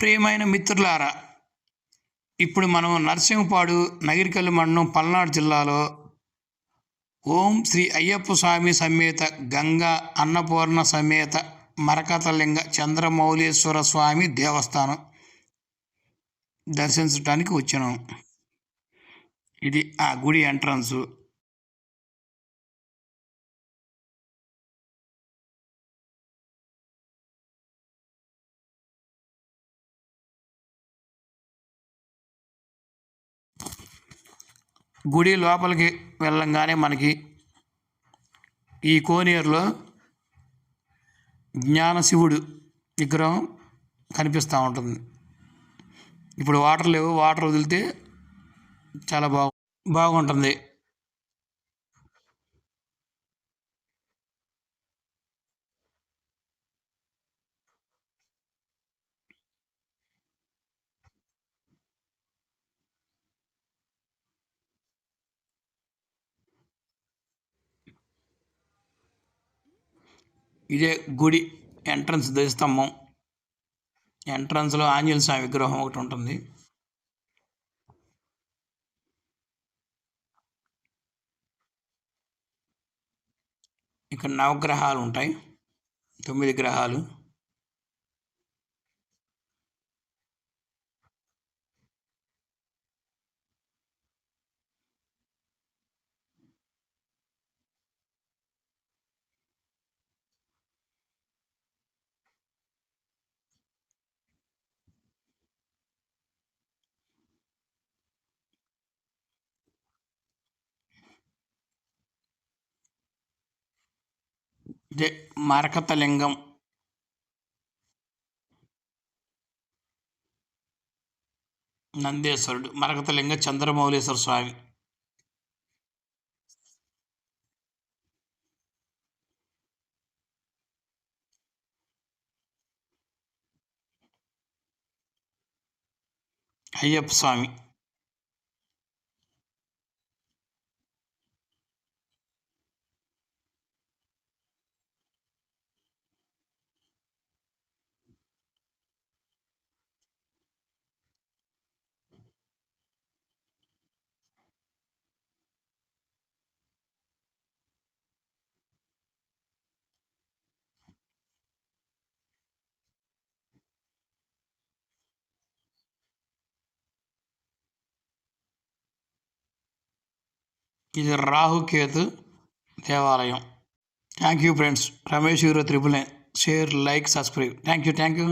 ప్రియమైన మిత్రులారా ఇప్పుడు మనం నరసింహపాడు నగిరికల్లు మండలం పల్నాడు జిల్లాలో ఓం శ్రీ అయ్యప్ప స్వామి సమేత గంగా అన్నపూర్ణ సమేత మరకతలింగ చంద్రమౌళీశ్వర స్వామి దేవస్థానం దర్శించడానికి వచ్చినాం. ఇది ఆ గుడి ఎంట్రన్సు. గుడి లోపలికి వెళ్ళంగానే మనకి ఈ కోనేరులో జ్ఞానశివుడు విగ్రహం కనిపిస్తూ ఉంటుంది. ఇప్పుడు వాటర్ లేవు వాటర్ వదిలితే చాలా బాగు బాగుంటుంది. ఇదే గుడి ఎంట్రన్స్ ధ్వజస్తంభం. ఎంట్రన్స్లో ఆంజనేయ స్వామి విగ్రహం ఒకటి ఉంటుంది. ఇక్కడ నవగ్రహాలు ఉంటాయి. తొమ్మిది గ్రహాలు. ఇదే మరకతలింగం నందేశ్వరుడు మరకతలింగ చంద్రమౌళేశ్వర స్వామి. అయ్యప్ప స్వామి. ఇది రాహుకేతు దేవాలయం. Thank you friends Ramesh hero triple nine share like subscribe thank you thank you